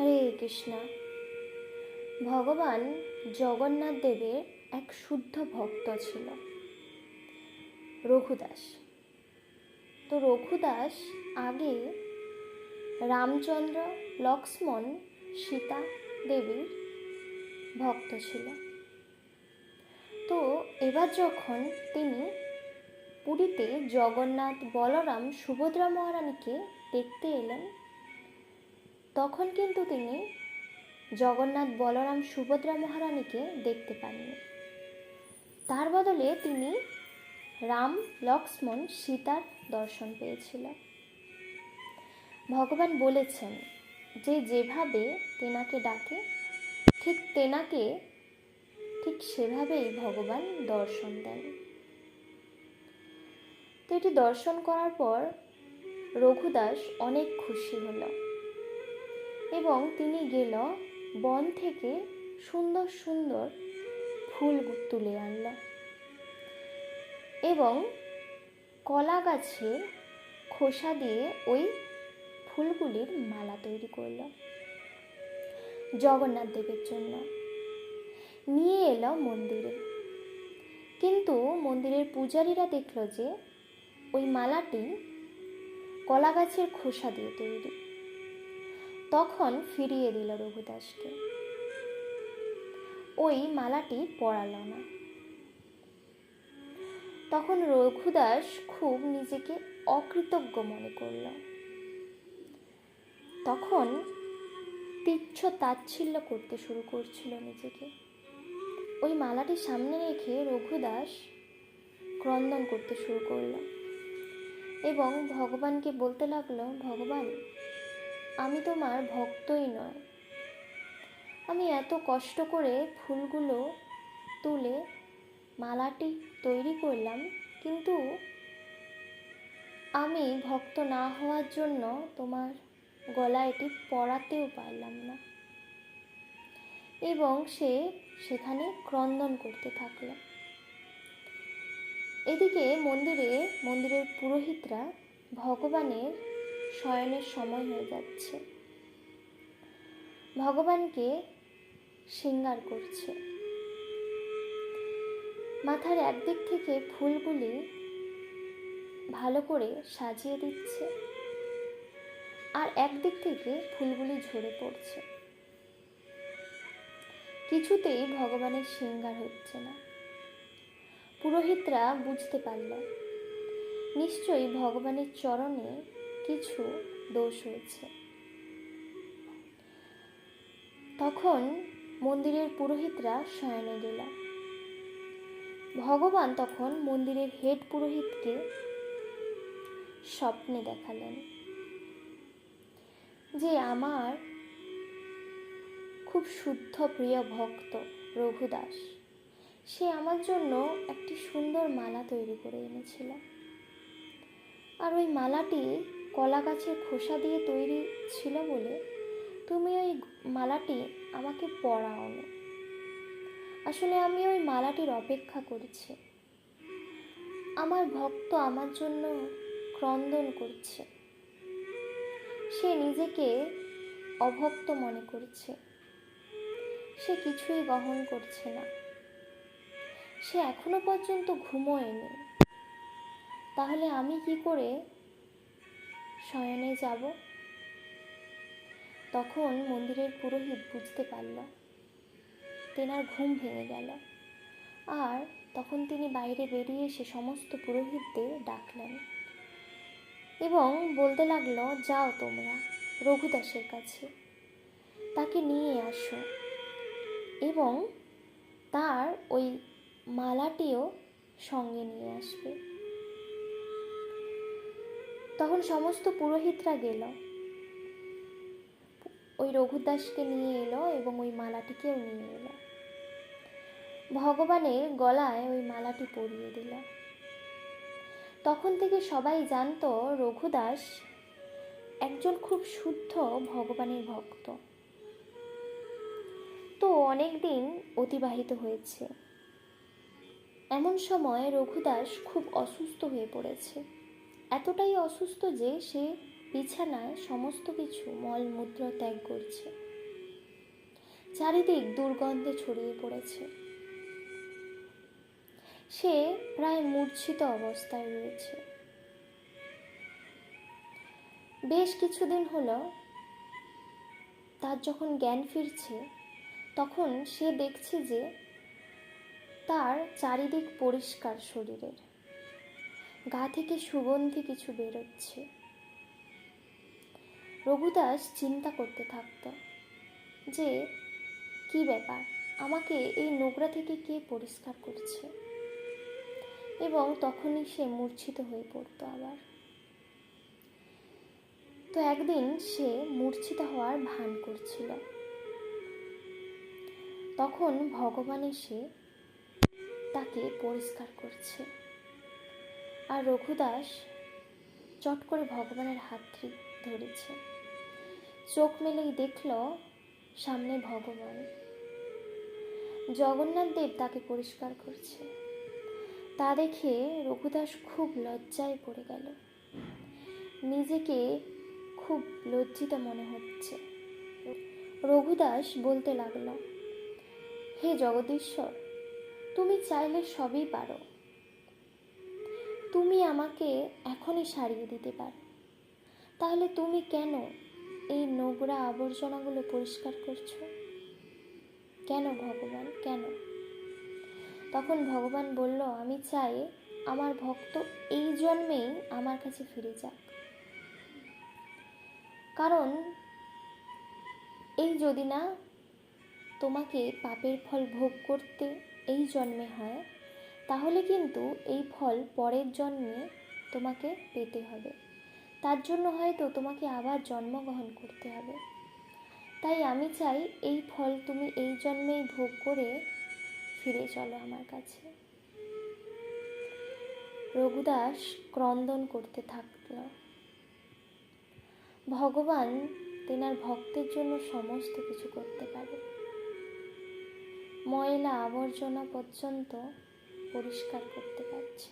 হরে কৃষ্ণ। ভগবান জগন্নাথ দেবের এক শুদ্ধ ভক্ত ছিল। রঘুদাস। তো রঘুদাস আগে রামচন্দ্র, লক্ষ্মণ, সীতা দেবীর ভক্ত ছিল। তো এবার যখন তিনি পুরীতে জগন্নাথ বলরাম সুভদ্রা মহারানীকে দেখতে এলেন তখন কিন্তু তিনি জগন্নাথ বলরাম সুভদ্রা মহারানীকে দেখতে পাননি। তার বদলে তিনি রাম লক্ষ্মণ সীতার দর্শন পেয়েছিল ভগবান বলেছেন যে যেভাবে তেনাকে ডাকে, ঠিক তেনাকে ঠিক সেভাবেই ভগবান দর্শন দেন। তো এটি দর্শন করার পর রঘুদাস অনেক খুশি হলো। এবং তিনি গেল বন থেকে সুন্দর সুন্দর ফুল তুলে আনল। এবং কলা গাছের খোসা দিয়ে ওই ফুলগুলির মালা তৈরি করল জগন্নাথ দেবের জন্য। নিয়ে এলো মন্দিরে। কিন্তু মন্দিরের পূজারীরা দেখল যে ওই মালাটি কলা গাছের খোসা দিয়ে তৈরি। তখন ফিরিয়ে দিল রঘুদাসকে। ওই মালাটি পরাল না। তখন রঘুদাস খুব নিজেকে অকৃতজ্ঞ মনে করল। তখন তিচ্ছ তাচ্ছিল্য করতে শুরু করছিল নিজেকে। ওই মালাটি সামনে রেখে রঘুদাস ক্রন্দন করতে শুরু করল এবং ভগবানকে বলতে লাগল, ভগবান আমি তোমার ভক্তই নয়। আমি এত কষ্ট করে ফুলগুলো তুলে মালাটি তৈরি করলাম, কিন্তু আমি ভক্ত না হওয়ার জন্য তোমার গলায় এটি পরাতেও পারলাম না। এবং সে সেখানে ক্রন্দন করতে থাকল। এদিকে মন্দিরে, মন্দিরের পুরোহিতরা ভগবানের শয়নের সময় হয়ে যাচ্ছে। ভগবানকে শৃঙ্গার করছে। মাথার একদিক থেকে ফুলগুলি ভালো করে সাজিয়ে দিচ্ছে আর একদিক থেকে ফুলগুলি ঝরে পড়ছে। কিছুতেই ভগবানের শৃঙ্গার হচ্ছে না। পুরোহিতরা বুঝতে পারল নিশ্চয়ই ভগবানের চরণে কিছু দোষ হয়েছে তখন মন্দিরের পুরোহিতরা শয়নে গেল। ভগবান তখন মন্দিরের হেড পুরোহিতকে স্বপ্নে দেখালেন যে আমার খুব শুদ্ধ প্রিয় ভক্ত রঘুদাস। সে আমার জন্য একটি সুন্দর মালা তৈরি করে এনেছিল। আর ওই মালাটি কলা গাছের খোসা দিয়ে তৈরি ছিল বলে তুমি ওই মালাটি আমাকে পরাওনি। আসলে আমি ওই মালাটির অপেক্ষা করছি। আমার ভক্ত আমার জন্য ক্রন্দন করছে। সে নিজেকে অভক্ত মনে করছে। সে কিছুই গ্রহণ করছে না। সে এখনও পর্যন্ত ঘুমোয়নি। তাহলে আমি কি করে শয়নে যাব। তখন মন্দিরের পুরোহিত বুঝতে পারল। তেনার ঘুম ভেঙে গেল। আর তখন তিনি বাইরে বেরিয়ে এসে সমস্ত পুরোহিতদের ডাকলেন এবং বলতে লাগল, যাও তোমরা রঘুদাসের কাছে। তাকে নিয়ে আসো। এবং তার ওই মালাটিও সঙ্গে নিয়ে আসবে। তখন সমস্ত পুরোহিতরা গেল। ওই রঘুদাসকে নিয়ে এলো এবং ওই মালাটিকেও নিয়ে এলো। ভগবানের গলায় ওই মালাটি পরিয়ে দিল। তখন থেকে সবাই জানত রঘুদাস একজন খুব শুদ্ধ ভগবানের ভক্ত। তো অনেক দিন অতিবাহিত হয়েছে। এমন সময় রঘুদাস খুব অসুস্থ হয়ে পড়েছে। এতটাই অসুস্থ যে সে বিছানায় সমস্ত কিছু মলমূত্র ত্যাগ করছে। চারিদিক দুর্গন্ধে ছড়িয়ে পড়েছে। সে প্রায় মূর্ছিত অবস্থায় রয়েছে। বেশ কিছুদিন হলো তার যখন জ্ঞান ফিরছে, তখন সে দেখছে যে তার চারিদিক পরিষ্কার শরীরের। গা থেকে সুগন্ধি কিছু বেরোচ্ছে। রঘুদাস চিন্তা করতে থাকত যে, কি ব্যাপার? আমাকে এই নোংরা থেকে কে পরিষ্কার করছে? এবং তখনই সে মূর্ছিত হয়ে পড়তো আবার। তো একদিন সে মূর্ছিত হওয়ার ভান করছিল। তখন ভগবান এসে তাকে পরিষ্কার করছে। আর রঘুদাস চট করে ভগবানের হাতটি ধরেছে। চোখ মেলেই দেখল সামনে ভগবান। জগন্নাথ দেব তাকে পরিষ্কার করছে। তা দেখে রঘুদাস খুব লজ্জায় পড়ে গেল। নিজেকে খুব লজ্জিত মনে হচ্ছে। রঘুদাস বলতে লাগল, হে জগদীশ্বর, তুমি চাইলে সবই পারো। তুমি আমাকে এখনই সারিয়ে দিতে পারো। তাহলে তুমি কেন এই নোংরা আবর্জনাগুলো পরিষ্কার করছ? কেন ভগবান? কেন? তখন ভগবান বলল, আমি চাই আমার ভক্ত এই জন্মেই আমার কাছে ফিরে যাক। কারণ এই যদি না তোমাকে পাপের ফল ভোগ করতে এই জন্মে হয় তাহলে কিন্তু এই ফল পরের জন্মে তোমাকে পেতে হবে। তার জন্য হয়তো তোমাকে আবার জন্মগ্রহণ করতে হবে। তাই আমি চাই এই ফল তুমি এই জন্মেই ভোগ করে ফিরে চলো আমার কাছে। রঘুদাস ক্রন্দন করতে থাকল। ভগবান তেনার ভক্তের জন্য সমস্ত কিছু করতে পারে। ময়লা আবর্জনা পর্যন্ত পরিষ্কার করতে পারছে।